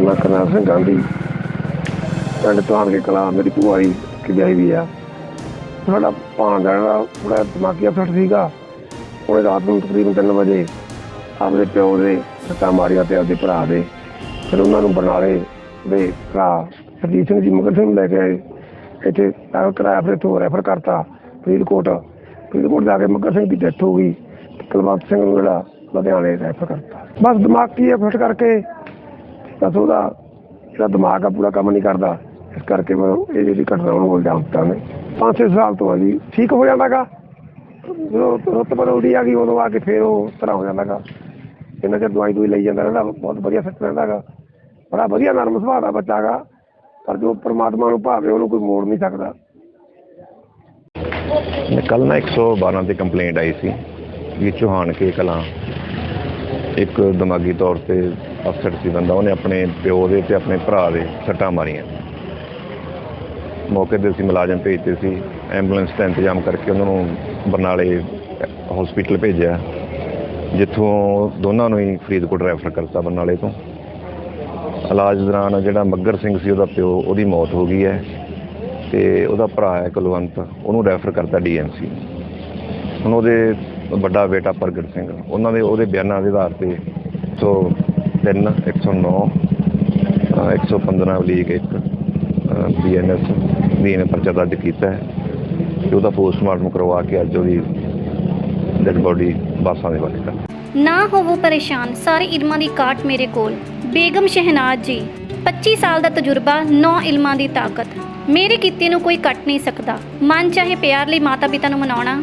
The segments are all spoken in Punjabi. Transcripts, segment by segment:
ਮੈਂ ਕਰਨਾਲ ਸਿੰਘ ਗਾਂਧੀ। ਪਿੰਡ ਤੁਹਾਡੇ ਕਲਾ ਮੇਰੀ ਭੂਆ ਜੀ ਕਿ ਵਿਆਹੀ ਵੀ ਆ। ਸਾਡਾ ਭਾਂਜਾ ਜਿਹੜਾ ਥੋੜਾ ਦਿਮਾਗੀ ਅਫਸਰ ਸੀਗਾ। ਉਹਨੇ ਰਾਤ ਨੂੰ ਤਕਰੀਬਨ 3 ਵਜੇ ਆਪਣੇ ਪਿਓ ਦੇ ਸੱਟਾਂ ਮਾਰੀਆਂ ਤੇ ਆਪਦੇ ਭਰਾ ਦੇ। ਫਿਰ ਉਹਨਾਂ ਨੂੰ ਬਰਨਾਲੇ ਦੇ ਭਰਾ ਸਰਜੀਤ ਸਿੰਘ ਜੀ ਮੁਕਰ ਸਿੰਘ ਨੂੰ ਲੈ ਕੇ ਆਏ। ਇੱਥੇ ਦਾਖਲ ਕਰਾਇਆ, ਫਿਰ ਤੋਂ ਰੈਫਰ ਕਰਤਾ ਫਰੀਦਕੋਟ। ਫਰੀਦਕੋਟ ਜਾ ਕੇ ਮੱਗਰ ਸਿੰਘ ਦੀ ਡੈਥ ਹੋ ਗਈ। ਤੇ ਸਿੰਘ ਨੂੰ ਜਿਹੜਾ ਲੁਧਿਆਣੇ ਰੈਫਰ ਕਰਤਾ। ਬਸ ਦਿਮਾਗੀ ਅਫਸਰ ਕਰਕੇ ਬਸ ਉਹਦਾ ਜਿਹੜਾ ਦਿਮਾਗ ਆ, ਪੂਰਾ ਕੰਮ ਨਹੀਂ ਕਰਦਾ। ਇਸ ਕਰਕੇ ਮੈਂ ਇਹ ਜਿਹੜੀ ਘਟਨਾ ਉਹਨੂੰ ਇਲਜ਼ਾਮ ਦਿੱਤਾ ਨੇ ਪੰਜ ਛੇ ਸਾਲ ਤੋਂ ਆ ਜੀ। ਠੀਕ ਹੋ ਜਾਂਦਾਗਾ। ਜਦੋਂ ਰੁੱਤ ਬਦਲਦੀ ਆ ਗਈ, ਉਦੋਂ ਆ ਕੇ ਫੇਰ ਉਹ ਤਰ੍ਹਾਂ ਹੋ ਜਾਂਦਾਗਾ। ਇਹਨਾਂ ਚਿਰ ਦਵਾਈ ਦੂਈ ਲਈ ਜਾਂਦਾ ਰਹਿੰਦਾ, ਬਹੁਤ ਵਧੀਆ ਫਿੱਟ ਰਹਿੰਦਾਗਾ। ਬੜਾ ਵਧੀਆ ਨਰਮ ਸੁਭਾਅ ਦਾ ਬੱਚਾ ਪਰ ਜੋ ਪਰਮਾਤਮਾ ਨੂੰ ਭਾਵੇ, ਉਹਨੂੰ ਕੋਈ ਮੋੜ ਨਹੀਂ ਸਕਦਾ। ਕੱਲ ਨਾ 112 ਤੇ ਕੰਪਲੇਂਟ ਆਈ ਸੀ। ਵੀ ਚੌਹਾਨ ਕੇ ਕਲਾਂ ਇੱਕ ਦਿਮਾਗੀ ਤੌਰ ਤੇ ਅਫਸਰ ਸੀ ਬੰਦਾ, ਉਹਨੇ ਆਪਣੇ ਪਿਓ ਦੇ ਤੇ ਆਪਣੇ ਭਰਾ ਦੇ ਸੱਟਾਂ ਮਾਰੀਆਂ। ਮੌਕੇ ਤੇ ਅਸੀਂ ਮੁਲਾਜ਼ਮ ਭੇਜਤੇ ਸੀ, ਐਂਬੂਲੈਂਸ ਦਾ ਇੰਤਜ਼ਾਮ ਕਰਕੇ ਉਹਨਾਂ ਨੂੰ ਬਰਨਾਲੇ ਹਸਪੀਟਲ ਭੇਜਿਆ, ਜਿੱਥੋਂ ਦੋਨਾਂ ਨੂੰ ਹੀ ਫਰੀਦਕੋਟ ਰੈਫਰ ਕਰਤਾ ਬਰਨਾਲੇ ਤੋਂ। ਇਲਾਜ ਦੌਰਾਨ ਜਿਹੜਾ ਮੱਗਰ ਸਿੰਘ ਸੀ, ਉਹਦਾ ਪਿਓ, ਉਹਦੀ ਮੌਤ ਹੋ ਗਈ ਹੈ ਤੇ ਉਹਦਾ ਭਰਾ ਹੈ ਕੁਲਵੰਤ, ਉਹਨੂੰ ਰੈਫਰ ਕਰਤਾ ਡੀਐਮਸੀ। ਹੁਣ ਉਹਦੇ ਵੱਡਾ ਬੇਟਾ ਪ੍ਰਗਟ ਸਿੰਘ। ਉਹਨਾਂ ਦੇ ਉਹਦੇ ਬਿਆਨਾਂ ਦੇ ਆਧਾਰ ਤੇ 103 109 115 ਲੀਗ 1 ਬੀਐਨਐਸ ਦੀ ਨੇ ਪਰਚਾ ਦਰਜ ਕੀਤਾ ਹੈ ਤੇ ਉਹਦਾ ਪੋਸਟਮਾਰਟਮ ਕਰਵਾ ਕੇ ਅੱਜ ਉਹਦੀ ਡੈਡ ਬੋਡੀ ਬਾਸਾਂ ਦੇ ਵਾਲੇ ਕਰ। ਨਾ ਹੋਵੋ ਪਰੇਸ਼ਾਨ, ਸਾਰੇ ਇਲਮਾਂ ਦੀ ਕਾਟ ਮੇਰੇ ਕੋਲ। ਬੇਗਮ ਸ਼ਹਿਨਾਜ਼ ਜੀ 25 ਸਾਲ ਦਾ ਤਜਰਬਾ 9 ਇਲਮਾਂ ਦੀ ਤਾਕਤ। ਮੇਰੇ ਕੀਤੇ ਨੂੰ ਕੋਈ ਕੱਟ ਨਹੀਂ ਸਕਦਾ। ਮਨ ਚਾਹੇ ਪਿਆਰ ਲਈ ਮਾਤਾ ਪਿਤਾ ਨੂੰ ਮਨਾਉਣਾ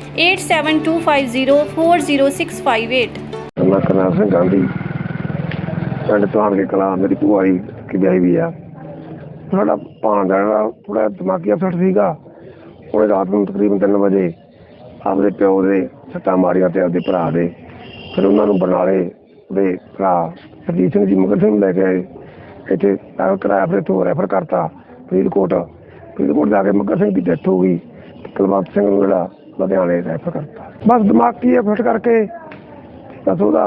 8725040658 ਮੈਂ ਕਰਨਾਲ ਸਿੰਘ ਗਾਂਧੀ। ਪਿੰਡ ਤੁਹਾਡੇ ਕਲਾ ਮੇਰੀ ਭੂਆ ਜੀ ਵਿਆਹੀ ਵੀ ਆ। ਸਾਡਾ ਭਾਂਜਾ ਜਿਹੜਾ ਥੋੜਾ ਦਿਮਾਗੀ ਅਫਸਰ ਸੀਗਾ। ਉਹਨੇ ਰਾਤ ਨੂੰ ਤਕਰੀਬਨ 3 ਵਜੇ ਆਪਦੇ ਪਿਓ ਦੇ ਸੱਟਾਂ ਮਾਰੀਆਂ ਤੇ ਆਪਦੇ ਭਰਾ ਦੇ। ਫਿਰ ਉਹਨਾਂ ਨੂੰ ਬਰਨਾਲੇ ਦੇ ਭਰਾ ਹਰਜੀਤ ਸਿੰਘ ਜੀ ਮੁਕਰ ਸਿੰਘ ਨੂੰ ਲੈ ਕੇ ਆਏ। ਇੱਥੇ ਦਾਖਲ ਕਰਾਇਆ, ਫਿਰ ਤੋਂ ਰੈਫਰ ਕਰਤਾ ਫਰੀਦਕੋਟ। ਫਰੀਦਕੋਟ ਜਾ ਕੇ ਮਗਰ ਸਿੰਘ ਦੀ ਡੈਥ ਹੋ ਗਈ। ਤੇ ਕੁਲਵੰਤ ਸਿੰਘ ਨੂੰ ਜਿਹੜਾ ਲੁਧਿਆਣੇ ਰੈਫਰ ਕਰਤਾ। ਬਸ ਦਿਮਾਗੀ ਅਫਸਰ ਕਰਕੇ, ਬਸ ਉਹਦਾ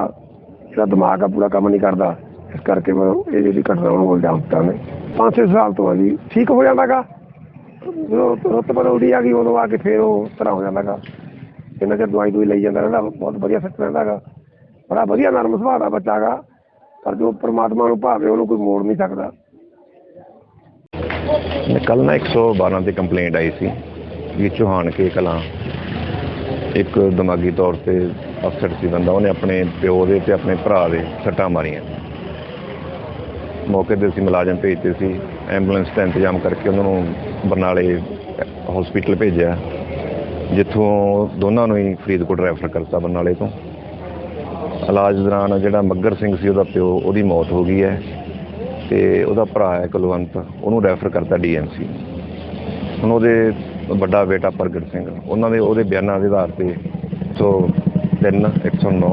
ਜਿਹੜਾ ਦਿਮਾਗ ਆ, ਪੂਰਾ ਕੰਮ ਨਹੀਂ ਕਰਦਾ। ਇਸ ਕਰਕੇ ਮੈਂ ਇਹ ਜਿਹੜੀ ਘਟਨਾ ਉਹਨੂੰ ਇਲਜ਼ਾਮ ਦਿੱਤਾ ਨੇ ਪੰਜ ਛੇ ਸਾਲ ਤੋਂ ਆ ਜੀ। ਠੀਕ ਹੋ ਜਾਂਦਾਗਾ। ਰੁੱਤ ਬਦਲਦੀ ਆ ਗਈ, ਉਦੋਂ ਆ ਕੇ ਫੇਰ ਉਹ ਤਰ੍ਹਾਂ ਹੋ ਜਾਂਦਾਗਾ। ਇਹਨਾਂ ਚਿਰ ਦਵਾਈ ਦੂਈ ਲਈ ਜਾਂਦਾ ਰਹਿੰਦਾ, ਬਹੁਤ ਵਧੀਆ ਫਿੱਟ ਰਹਿੰਦਾਗਾ। ਬੜਾ ਵਧੀਆ ਨਰਮ ਸੁਭਾਅ ਦਾ ਬੱਚਾ ਪਰ ਜੋ ਪ੍ਰਮਾਤਮਾ ਨੂੰ ਭਾਵੇ, ਉਹਨੂੰ ਕੋਈ ਮੋੜ ਨਹੀਂ ਸਕਦਾ। ਕੱਲ ਨਾ 112 ਤੇ ਕੰਪਲੇਂਟ ਆਈ ਸੀ। ਵੀ ਚੌਹਾਨ ਕੇ ਕਲਾਂ। ਇੱਕ ਦਿਮਾਗੀ ਤੌਰ ਤੇ ਅਫਸਰ ਸੀ ਬੰਦਾ, ਉਹਨੇ ਆਪਣੇ ਪਿਓ ਦੇ ਤੇ ਆਪਣੇ ਭਰਾ ਦੇ ਸੱਟਾਂ ਮਾਰੀਆਂ। ਮੌਕੇ ਤੇ ਅਸੀਂ ਮੁਲਾਜ਼ਮ ਭੇਜਤੇ ਸੀ, ਐਂਬੂਲੈਂਸ ਦਾ ਇੰਤਜ਼ਾਮ ਕਰਕੇ ਉਹਨਾਂ ਨੂੰ ਬਰਨਾਲੇ ਹਸਪੀਟਲ ਭੇਜਿਆ, ਜਿੱਥੋਂ ਦੋਨਾਂ ਨੂੰ ਹੀ ਫਰੀਦਕੋਟ ਰੈਫਰ ਕਰਤਾ ਬਰਨਾਲੇ ਤੋਂ। ਇਲਾਜ ਦੌਰਾਨ ਜਿਹੜਾ ਮੱਗਰ ਸਿੰਘ ਸੀ, ਉਹਦਾ ਪਿਓ, ਉਹਦੀ ਮੌਤ ਹੋ ਗਈ ਹੈ ਤੇ ਉਹਦਾ ਭਰਾ ਹੈ ਕੁਲਵੰਤ, ਉਹਨੂੰ ਰੈਫਰ ਕਰਤਾ ਡੀਐਮਸੀ। ਹੁਣ ਉਹਦੇ ਵੱਡਾ ਬੇਟਾ ਪ੍ਰਗਟ ਸਿੰਘ। ਉਹਨਾਂ ਦੇ ਉਹਦੇ ਬਿਆਨਾਂ ਦੇ ਆਧਾਰ ਤੇ 103 109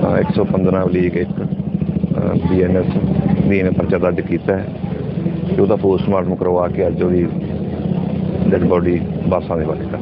ਅ, 115 ਲੀਗ 1 ਬੀਐਨਐਸ ਦੀ ਨੇ ਪਰਚਾ ਦਰਜ ਕੀਤਾ ਹੈ। ਤੇ ਉਹਦਾ ਪੋਸਟਮਾਰਟਮ ਕਰਵਾ ਕੇ ਅੱਜ ਉਹਦੀ ਡੈਡ ਬੋਡੀ ਬਾਸਾਂ ਦੇ ਵਾਲੇ ਕਰ